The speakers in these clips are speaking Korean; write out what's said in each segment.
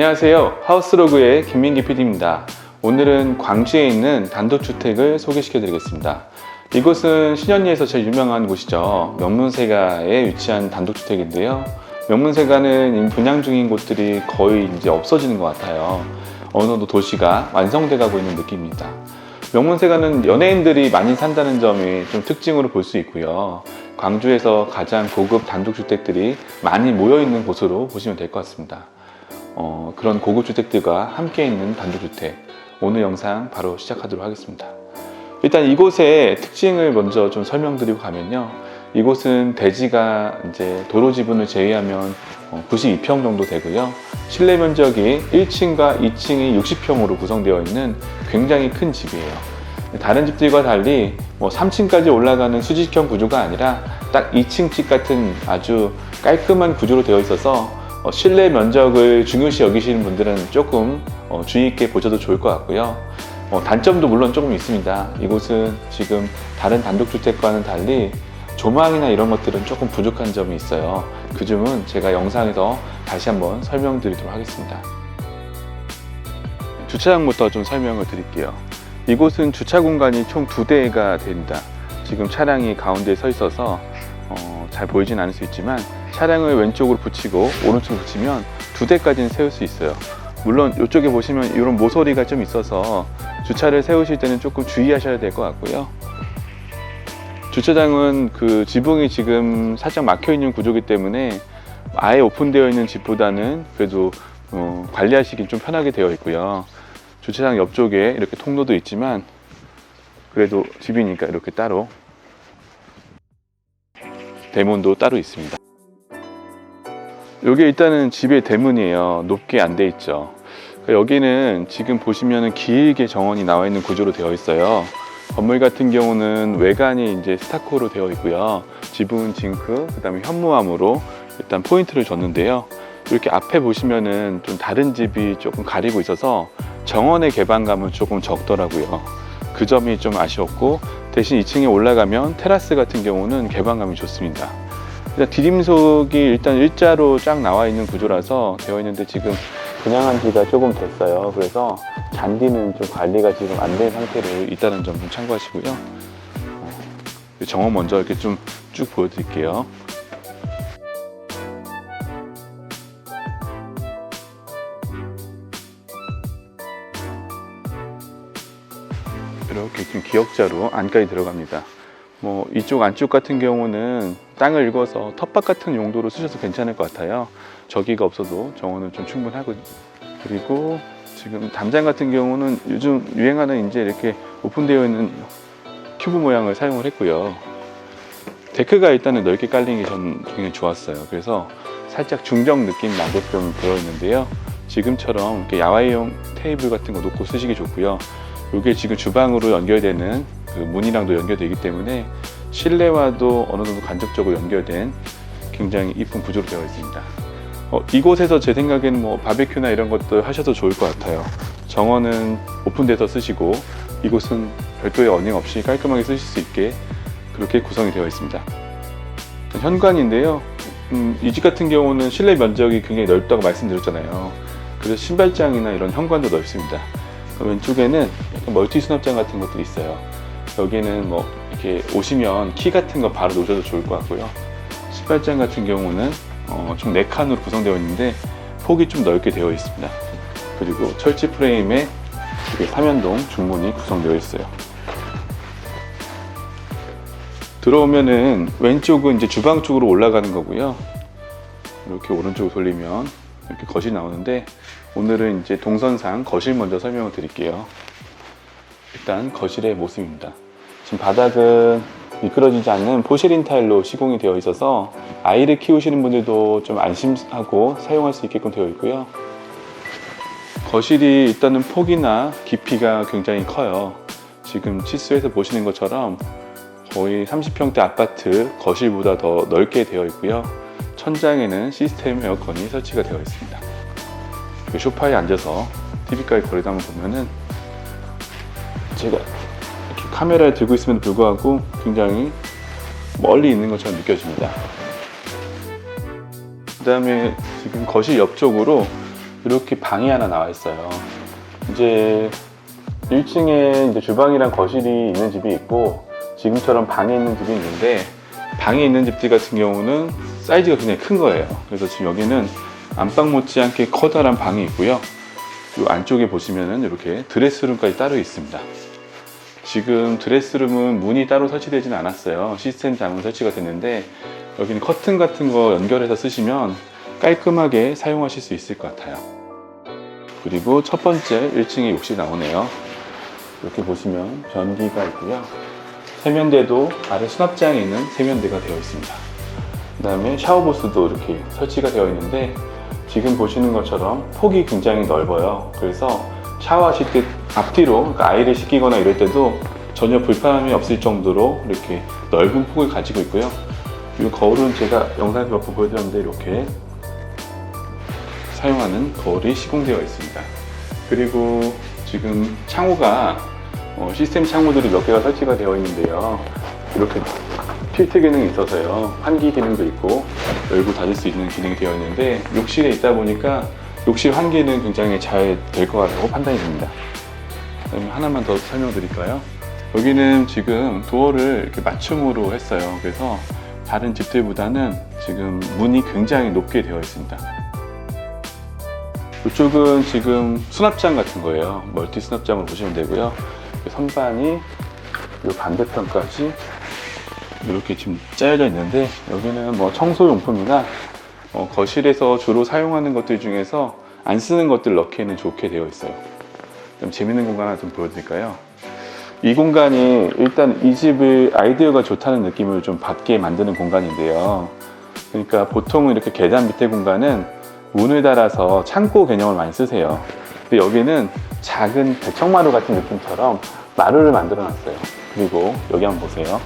안녕하세요. 하우스로그의 김민기 PD입니다. 오늘은 광주에 있는 단독주택을 소개시켜 드리겠습니다. 이곳은 신현리에서 제일 유명한 곳이죠. 명문세가에 위치한 단독주택인데요. 명문세가는 분양 중인 곳들이 거의 이제 없어지는 것 같아요. 어느 정도 도시가 완성돼 가고 있는 느낌입니다. 명문세가는 연예인들이 많이 산다는 점이 좀 특징으로 볼 수 있고요. 광주에서 가장 고급 단독주택들이 많이 모여 있는 곳으로 보시면 될 것 같습니다. 어, 그런 고급 주택들과 함께 있는 단독주택 오늘 영상 바로 시작하도록 하겠습니다. 일단 이곳의 특징을 먼저 좀 설명드리고 가면요. 이곳은 대지가 이제 도로 지분을 제외하면 92평 정도 되고요. 실내 면적이 1층과 2층이 60평으로 구성되어 있는 굉장히 큰 집이에요. 다른 집들과 달리 뭐 3층까지 올라가는 수직형 구조가 아니라 딱 2층 집 같은 아주 깔끔한 구조로 되어 있어서 어, 실내 면적을 중요시 여기시는 분들은 조금 어, 주의 있게 보셔도 좋을 것 같고요. 어, 단점도 물론 조금 있습니다. 이곳은 지금 다른 단독주택과는 달리 조망이나 이런 것들은 조금 부족한 점이 있어요. 그 점은 제가 영상에서 다시 한번 설명드리도록 하겠습니다. 주차장부터 좀 설명을 드릴게요. 이곳은 주차 공간이 총 두 대가 됩니다. 지금 차량이 가운데에 서 있어서 어, 잘 보이진 않을 수 있지만 차량을 왼쪽으로 붙이고 오른쪽으로 붙이면 두 대까지는 세울 수 있어요. 물론 이쪽에 보시면 이런 모서리가 좀 있어서 주차를 세우실 때는 조금 주의하셔야 될 것 같고요. 주차장은 그 지붕이 지금 살짝 막혀 있는 구조이기 때문에 아예 오픈되어 있는 집보다는 그래도 어, 관리하시기 좀 편하게 되어 있고요. 주차장 옆쪽에 이렇게 통로도 있지만 그래도 집이니까 이렇게 따로 대문도 따로 있습니다. 여기 일단은 집의 대문이에요. 높게 안 돼 있죠. 그러니까 여기는 지금 보시면은 길게 정원이 나와 있는 구조로 되어 있어요. 건물 같은 경우는 외관이 이제 스타코로 되어 있고요. 지붕은 징크, 그 다음에 현무암으로 일단 포인트를 줬는데요. 이렇게 앞에 보시면은 좀 다른 집이 조금 가리고 있어서 정원의 개방감은 조금 적더라고요. 그 점이 좀 아쉬웠고 대신 2층에 올라가면 테라스 같은 경우는 개방감이 좋습니다. 일단 디딤석이 일단 일자로 쫙 나와 있는 구조라서 되어 있는데 지금 분양한 지가 조금 됐어요. 그래서 잔디는 좀 관리가 지금 안 된 상태로 있다는 점 좀 참고하시고요. 어, 정원 먼저 이렇게 좀 쭉 보여드릴게요. 이렇게 지금 기역자로 안까지 들어갑니다. 뭐 이쪽 안쪽 같은 경우는 땅을 읽어서 텃밭 같은 용도로 쓰셔도 괜찮을 것 같아요. 저기가 없어도 정원은 좀 충분하고 그리고 지금 담장 같은 경우는 요즘 유행하는 이제 이렇게 오픈되어 있는 큐브 모양을 사용을 했고요. 데크가 일단은 넓게 깔린 게 저는 굉장히 좋았어요. 그래서 살짝 중정 느낌 나게끔 되어 있는데요. 지금처럼 이렇게 야외용 테이블 같은 거 놓고 쓰시기 좋고요. 이게 지금 주방으로 연결되는 그 문이랑도 연결되기 때문에 실내와도 어느 정도 간접적으로 연결된 굉장히 이쁜 구조로 되어 있습니다. 어, 이곳에서 제 생각에는 뭐 바베큐나 이런 것들 하셔도 좋을 것 같아요. 정원은 오픈돼서 쓰시고 이곳은 별도의 어닝 없이 깔끔하게 쓰실 수 있게 그렇게 구성이 되어 있습니다. 현관인데요. 음, 이 집 같은 경우는 실내 면적이 굉장히 넓다고 말씀드렸잖아요. 그래서 신발장이나 이런 현관도 넓습니다. 왼쪽에는 약간 멀티 수납장 같은 것들이 있어요. 여기는 뭐 이렇게 오시면 키 같은 거 바로 놓으셔도 좋을 것 같고요. 신발장 같은 경우는 어, 좀 4칸으로 구성되어 있는데 폭이 좀 넓게 되어 있습니다. 그리고 철제 프레임에 이렇게 삼연동 중문이 구성되어 있어요. 들어오면은 왼쪽은 이제 주방 쪽으로 올라가는 거고요. 이렇게 오른쪽으로 돌리면 이렇게 거실이 나오는데 오늘은 이제 동선상 거실 먼저 설명을 드릴게요. 일단 거실의 모습입니다. 지금 바닥은 미끄러지지 않는 포시린 타일로 시공이 되어 있어서 아이를 키우시는 분들도 좀 안심하고 사용할 수 있게끔 되어 있고요. 거실이 일단은 폭이나 깊이가 굉장히 커요. 지금 치수에서 보시는 것처럼 거의 30평대 아파트 거실보다 더 넓게 되어 있고요. 천장에는 시스템 에어컨이 설치가 되어 있습니다. 그 소파에 앉아서 TV까지 거리다 보면은 제가 이렇게 카메라에 들고 있음에도 불구하고 굉장히 멀리 있는 것처럼 느껴집니다. 그 다음에 지금 거실 옆쪽으로 이렇게 방이 하나 나와 있어요. 이제 1층에 이제 주방이랑 거실이 있는 집이 있고 지금처럼 방에 있는 집이 있는데 방에 있는 집들 같은 경우는 사이즈가 굉장히 큰 거예요. 그래서 지금 여기는 안방 못지않게 커다란 방이 있고요. 이 안쪽에 보시면은 이렇게 드레스룸까지 따로 있습니다. 지금 드레스룸은 문이 따로 설치되지는 않았어요. 시스템 장은 설치가 됐는데 여기는 커튼 같은 거 연결해서 쓰시면 깔끔하게 사용하실 수 있을 것 같아요. 그리고 첫 번째 1층에 욕실이 나오네요. 이렇게 보시면 변기가 있고요. 세면대도 아래 수납장에 있는 세면대가 되어 있습니다. 그 다음에 샤워부스도 이렇게 설치가 되어 있는데 지금 보시는 것처럼 폭이 굉장히 넓어요. 그래서 샤워하실 때 앞뒤로 그러니까 아이를 씻기거나 이럴 때도 전혀 불편함이 없을 정도로 이렇게 넓은 폭을 가지고 있고요. 이 거울은 제가 영상에서 몇 번 보여드렸는데 이렇게 사용하는 거울이 시공되어 있습니다. 그리고 지금 창호가 어, 시스템 창호들이 몇 개가 설치가 되어 있는데요. 이렇게 필트 기능이 있어서요. 환기 기능도 있고 열고 닫을 수 있는 기능이 되어 있는데 욕실에 있다 보니까 욕실 환기는 굉장히 잘 될 것 같다고 판단이 됩니다. 그다음에 하나만 더 설명드릴까요? 여기는 지금 도어를 이렇게 맞춤으로 했어요. 그래서 다른 집들보다는 지금 문이 굉장히 높게 되어 있습니다. 이쪽은 지금 수납장 같은 거예요. 멀티 수납장으로 보시면 되고요. 선반이 이 반대편까지 이렇게 지금 짜여져 있는데 여기는 뭐 청소용품이나 어, 거실에서 주로 사용하는 것들 중에서 안 쓰는 것들 넣기에는 좋게 되어 있어요. 좀 재밌는 공간 하나 좀 보여드릴까요? 이 공간이 일단 이 집의 아이디어가 좋다는 느낌을 좀 받게 만드는 공간인데요. 그러니까 보통은 이렇게 계단 밑에 공간은 문을 달아서 창고 개념을 많이 쓰세요. 근데 여기는 작은 대청마루 같은 느낌처럼 마루를 만들어 놨어요. 그리고 여기 한번 보세요.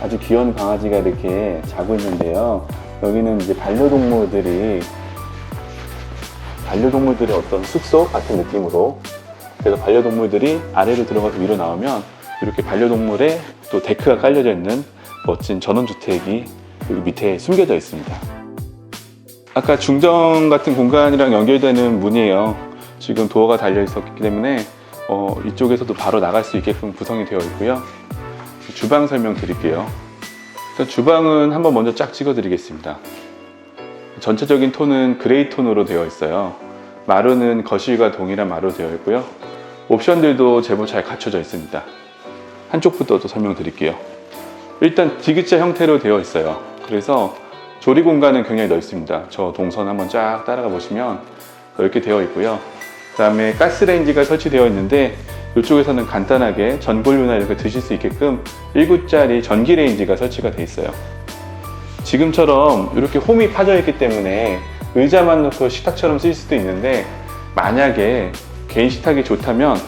아주 귀여운 강아지가 이렇게 자고 있는데요. 여기는 이제 반려동물들이 반려동물들의 어떤 숙소 같은 느낌으로 그래서 반려동물들이 아래로 들어가서 위로 나오면 이렇게 반려동물의 또 데크가 깔려져 있는 멋진 전원주택이 여기 밑에 숨겨져 있습니다. 아까 중정 같은 공간이랑 연결되는 문이에요. 지금 도어가 달려 있었기 때문에 어, 이쪽에서도 바로 나갈 수 있게끔 구성이 되어 있고요. 주방 설명 드릴게요. 일단 주방은 한번 먼저 쫙 찍어 드리겠습니다. 전체적인 톤은 그레이 톤으로 되어 있어요. 마루는 거실과 동일한 마루 되어 있고요. 옵션들도 제법 잘 갖춰져 있습니다. 한쪽부터 또 설명드릴게요. 일단 디귿자 형태로 되어 있어요. 그래서 조리 공간은 굉장히 넓습니다. 저 동선 한번 쫙 따라가 보시면 넓게 되어 있고요. 그 다음에 가스레인지가 설치되어 있는데 이쪽에서는 간단하게 전골류나 이렇게 드실 수 있게끔 1구짜리 전기레인지가 설치가 되어 있어요. 지금처럼 이렇게 홈이 파져 있기 때문에 의자만 놓고 식탁처럼 쓰일 수도 있는데 만약에 개인 식탁이 좋다면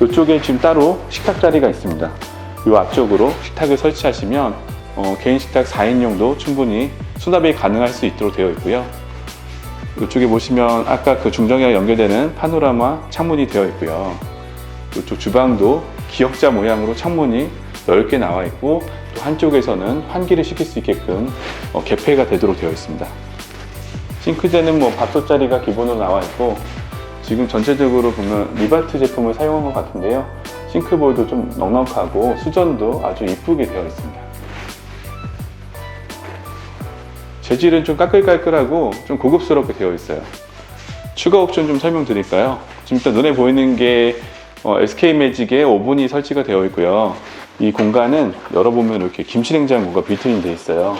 이쪽에 지금 따로 식탁 자리가 있습니다. 이 앞쪽으로 식탁을 설치하시면 어, 개인 식탁 4인용도 충분히 수납이 가능할 수 있도록 되어 있고요. 이쪽에 보시면 아까 그 중정이랑 연결되는 파노라마 창문이 되어 있고요. 이쪽 주방도 기역자 모양으로 창문이 넓게 나와 있고 또 한쪽에서는 환기를 시킬 수 있게끔 어, 개폐가 되도록 되어 있습니다. 싱크대는 뭐 밥솥 자리가 기본으로 나와 있고 지금 전체적으로 보면 리바트 제품을 사용한 것 같은데요. 싱크볼도 좀 넉넉하고 수전도 아주 이쁘게 되어 있습니다. 재질은 좀 까끌까끌하고 좀 고급스럽게 되어 있어요. 추가 옵션 좀 설명드릴까요? 지금 일단 눈에 보이는 게 어, SK 매직에 오븐이 설치가 되어 있고요. 이 공간은 열어보면 이렇게 김치냉장고가 빌트인 되어 있어요.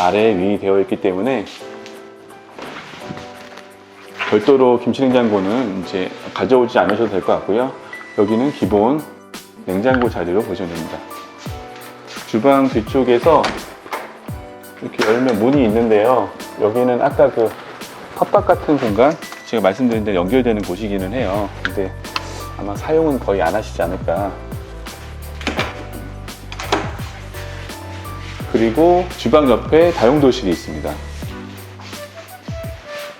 아래 위 되어 있기 때문에 별도로 김치냉장고는 이제 가져오지 않으셔도 될 것 같고요. 여기는 기본 냉장고 자리로 보시면 됩니다. 주방 뒤쪽에서 이렇게 열면 문이 있는데요. 여기는 아까 그 텃밭 같은 공간 제가 말씀드린 데 연결되는 곳이기는 해요. 근데 아마 사용은 거의 안 하시지 않을까. 그리고 주방 옆에 다용도실이 있습니다.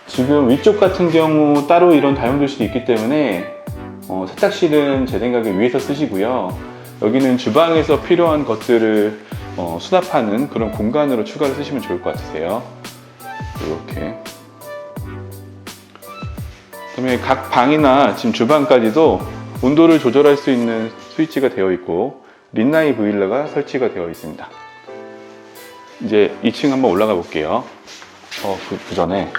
지금 위쪽 같은 경우 따로 이런 다용도실이 있기 때문에 어, 세탁실은 제 생각에 위에서 쓰시고요. 여기는 주방에서 필요한 것들을 어, 수납하는 그런 공간으로 추가를 쓰시면 좋을 것 같으세요. 이렇게 그다음에 각 방이나 지금 주방까지도 온도를 조절할 수 있는 스위치가 되어 있고 린나이 보일러가 설치가 되어 있습니다. 이제 2층 한번 올라가 볼게요. 어, 그, 그 전에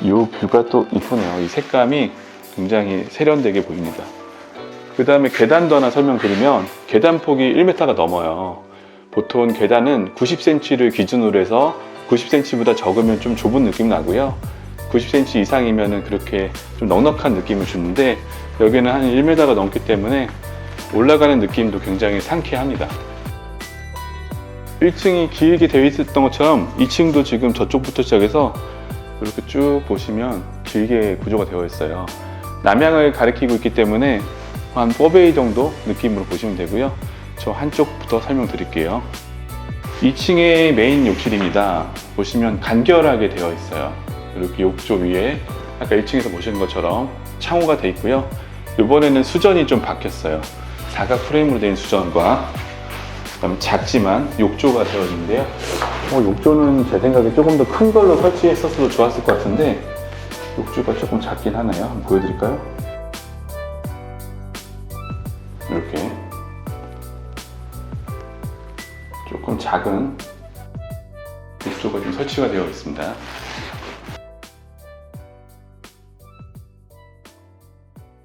이 뷰가 또 이쁘네요. 이 색감이 굉장히 세련되게 보입니다. 그 다음에 계단도 하나 설명드리면 계단 폭이 1m가 넘어요. 보통 계단은 90cm를 기준으로 해서 90cm보다 적으면 좀 좁은 느낌 나고요. 90cm 이상이면 그렇게 좀 넉넉한 느낌을 주는데 여기는 한 1m가 넘기 때문에 올라가는 느낌도 굉장히 상쾌합니다. 1층이 길게 되어 있었던 것처럼 2층도 지금 저쪽부터 시작해서 이렇게 쭉 보시면 길게 구조가 되어 있어요. 남향을 가리키고 있기 때문에 한 4베이 정도 느낌으로 보시면 되고요. 저 한쪽부터 설명드릴게요. 2층의 메인 욕실입니다. 보시면 간결하게 되어 있어요. 이렇게 욕조 위에 아까 1층에서 보시는 것처럼 창호가 되어 있고요. 이번에는 수전이 좀 바뀌었어요. 사각 프레임으로 된 수전과 그다음 작지만 욕조가 되어 있는데요. 어, 욕조는 제 생각에 조금 더 큰 걸로 설치했었어도 좋았을 것 같은데 욕조가 조금 작긴 하네요. 한번 보여드릴까요? 이렇게 조금 작은 욕조가 좀 설치가 되어 있습니다.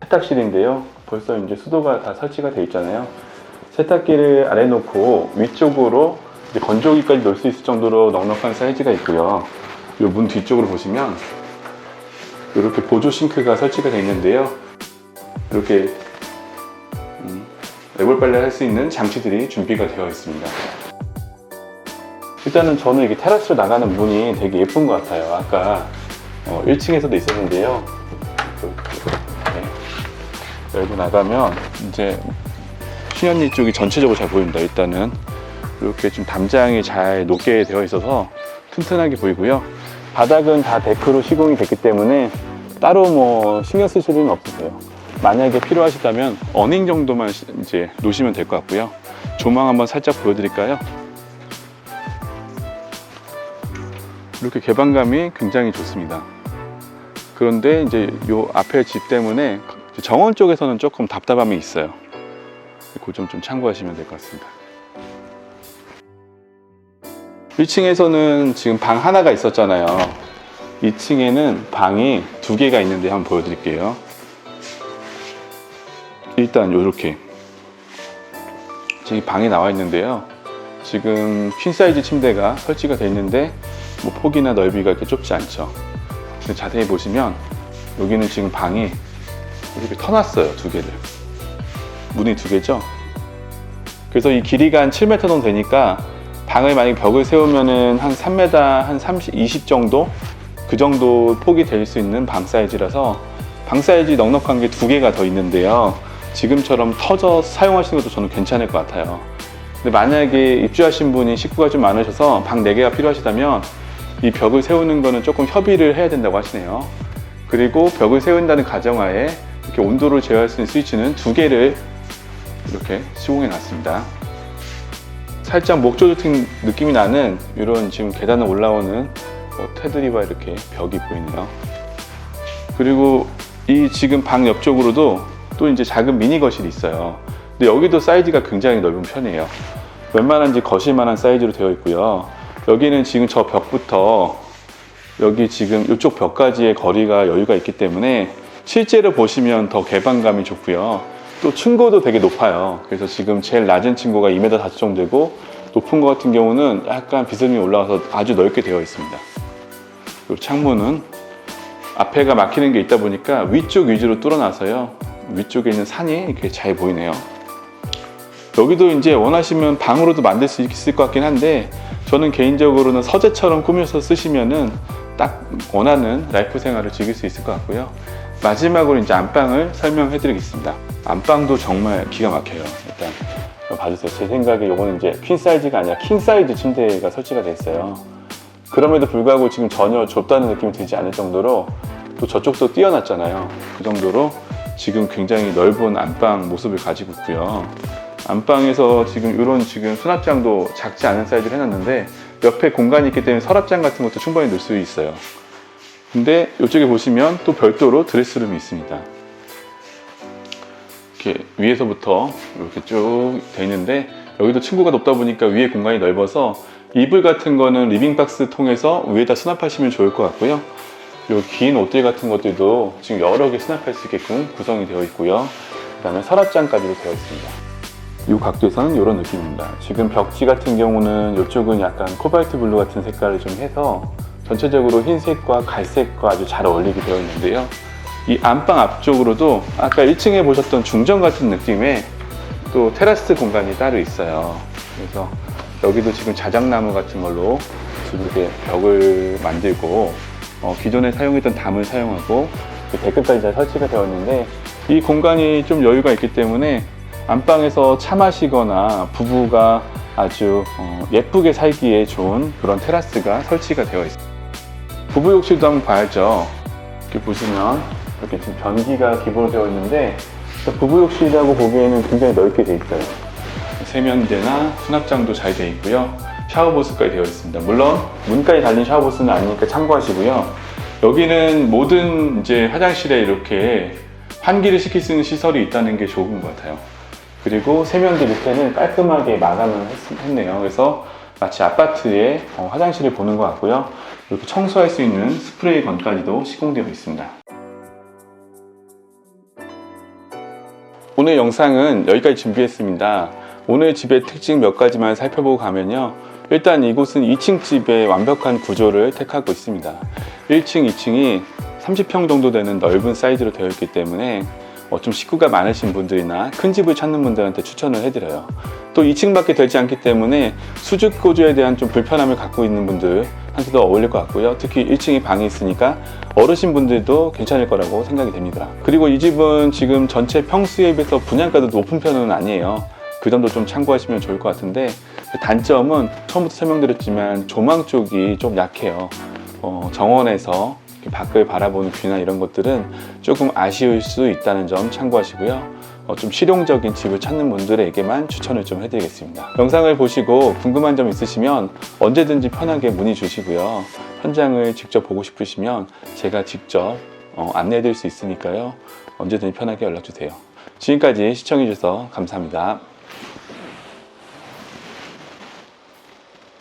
세탁실인데요. 벌써 이제 수도가 다 설치가 되어 있잖아요. 세탁기를 아래 놓고 위쪽으로 건조기까지 놓을 수 있을 정도로 넉넉한 사이즈가 있고요. 이 문 뒤쪽으로 보시면 이렇게 보조 싱크가 설치가 되어 있는데요. 이렇게 음, 레볼 빨래 할 수 있는 장치들이 준비가 되어 있습니다. 일단은 저는 이게 테라스로 나가는 문이 되게 예쁜 것 같아요. 아까 어, 1층에서도 있었는데요. 네. 열고 나가면 이제 신현리 쪽이 전체적으로 잘 보입니다. 일단은 이렇게 좀 담장이 잘 높게 되어 있어서 튼튼하게 보이고요. 바닥은 다 데크로 시공이 됐기 때문에 따로 뭐 신경 쓰실 일은 없으세요. 만약에 필요하시다면 어닝 정도만 시- 이제 놓으시면 될 것 같고요. 조망 한번 살짝 보여드릴까요? 이렇게 개방감이 굉장히 좋습니다. 그런데 이제 요 앞에 집 때문에 정원 쪽에서는 조금 답답함이 있어요. 그 점 좀 참고하시면 될 것 같습니다. 1층에서는 지금 방 하나가 있었잖아요. 2층에는 방이 두 개가 있는데 한번 보여드릴게요. 일단 이렇게 지금 방이 나와 있는데요. 지금 퀸 사이즈 침대가 설치가 되어 있는데 뭐 폭이나 넓이가 이렇게 좁지 않죠. 자세히 보시면 여기는 지금 방이 이렇게 터놨어요 두 개를. 문이 두 개죠. 그래서 이 길이가 한 7m 정도 되니까 방을 만약 벽을 세우면은 한 3m, 한 30, 20 정도 그 정도 폭이 될 수 있는 방 사이즈라서 방 사이즈 넉넉한 게 두 개가 더 있는데요. 지금처럼 터져 사용하시는 것도 저는 괜찮을 것 같아요. 근데 만약에 입주하신 분이 식구가 좀 많으셔서 방 4개가 필요하시다면 이 벽을 세우는 거는 조금 협의를 해야 된다고 하시네요. 그리고 벽을 세운다는 가정하에 이렇게 온도를 제어할 수 있는 스위치는 두 개를 이렇게 시공해 놨습니다. 살짝 목조주택 느낌이 나는 이런 지금 계단을 올라오는 뭐 테두리와 이렇게 벽이 보이네요. 그리고 이 지금 방 옆쪽으로도 또 이제 작은 미니 거실이 있어요. 근데 여기도 사이즈가 굉장히 넓은 편이에요. 웬만한 지 거실만한 사이즈로 되어 있고요. 여기는 지금 저 벽부터 여기 지금 이쪽 벽까지의 거리가 여유가 있기 때문에 실제로 보시면 더 개방감이 좋고요. 또 층고도 되게 높아요. 그래서 지금 제일 낮은 층고가 2m 40 정도 되고 높은 거 같은 경우는 약간 비스듬히 올라와서 아주 넓게 되어 있습니다. 그리고 창문은 앞에가 막히는 게 있다 보니까 위쪽 위주로 뚫어놔서요. 위쪽에 있는 산이 이렇게 잘 보이네요. 여기도 이제 원하시면 방으로도 만들 수 있을 것 같긴 한데 저는 개인적으로는 서재처럼 꾸며서 쓰시면은 딱 원하는 라이프 생활을 즐길 수 있을 것 같고요. 마지막으로 이제 안방을 설명해 드리겠습니다. 안방도 정말 기가 막혀요. 일단 봐주세요. 제 생각에 이거는 이제 퀸 사이즈가 아니라 킹 사이즈 침대가 설치가 됐어요. 그럼에도 불구하고 지금 전혀 좁다는 느낌이 들지 않을 정도로 또 저쪽도 띄어놨잖아요. 그 정도로 지금 굉장히 넓은 안방 모습을 가지고 있고요. 안방에서 지금 이런 지금 수납장도 작지 않은 사이즈를 해놨는데 옆에 공간이 있기 때문에 서랍장 같은 것도 충분히 넣을 수 있어요. 근데 이쪽에 보시면 또 별도로 드레스룸이 있습니다. 이렇게 위에서부터 이렇게 쭉 돼 있는데 여기도 층고가 높다 보니까 위에 공간이 넓어서 이불 같은 거는 리빙박스 통해서 위에다 수납하시면 좋을 것 같고요. 요긴 옷들 같은 것들도 지금 여러 개 수납할 수 있게끔 구성이 되어 있고요. 그 다음에 서랍장까지도 되어 있습니다. 이 각도에서는 이런 느낌입니다. 지금 벽지 같은 경우는 이쪽은 약간 코발트 블루 같은 색깔을 좀 해서 전체적으로 흰색과 갈색과 아주 잘 어울리게 되어 있는데요. 이 안방 앞쪽으로도 아까 1층에 보셨던 중정 같은 느낌의 또 테라스 공간이 따로 있어요. 그래서 여기도 지금 자작나무 같은 걸로 이렇게 벽을 만들고 어, 기존에 사용했던 담을 사용하고 그 데크까지 잘 설치가 되었는데 이 공간이 좀 여유가 있기 때문에 안방에서 차 마시거나 부부가 아주 어, 예쁘게 살기에 좋은 그런 테라스가 설치가 되어 있습니다. 부부 욕실도 한번 봐야죠. 이렇게 보시면 이렇게 지금 변기가 기본으로 되어 있는데 부부 욕실이라고 보기에는 굉장히 넓게 되어 있어요. 세면대나 수납장도 잘 되어 있고요. 샤워부스까지 되어 있습니다. 물론 문까지 달린 샤워부스는 아니니까 참고하시고요. 여기는 모든 이제 화장실에 이렇게 환기를 시킬 수 있는 시설이 있다는 게 좋은 것 같아요. 그리고 세면대 밑에는 깔끔하게 마감을 했, 네요 그래서 마치 아파트의 어, 화장실을 보는 것 같고요. 이렇게 청소할 수 있는 스프레이 건까지도 시공되어 있습니다. 오늘 영상은 여기까지 준비했습니다. 오늘 집의 특징 몇 가지만 살펴보고 가면요. 일단 이곳은 2층 집의 완벽한 구조를 택하고 있습니다. 1층, 2층이 30평 정도 되는 넓은 사이즈로 되어 있기 때문에 어, 좀 식구가 많으신 분들이나 큰 집을 찾는 분들한테 추천을 해드려요. 또 2층밖에 되지 않기 때문에 수직 구조에 대한 좀 불편함을 갖고 있는 분들 한테도 어울릴 것 같고요. 특히 1층에 방이 있으니까 어르신 분들도 괜찮을 거라고 생각이 됩니다. 그리고 이 집은 지금 전체 평수에 비해서 분양가도 높은 편은 아니에요. 그 점도 좀 참고하시면 좋을 것 같은데 그 단점은 처음부터 설명드렸지만 조망 쪽이 좀 약해요. 어, 정원에서 밖을 바라보는 뷰나 이런 것들은 조금 아쉬울 수 있다는 점 참고하시고요. 어, 좀 실용적인 집을 찾는 분들에게만 추천을 좀 해드리겠습니다. 영상을 보시고 궁금한 점 있으시면 언제든지 편하게 문의 주시고요. 현장을 직접 보고 싶으시면 제가 직접 어, 안내해 드릴 수 있으니까요. 언제든지 편하게 연락 주세요. 지금까지 시청해 주셔서 감사합니다.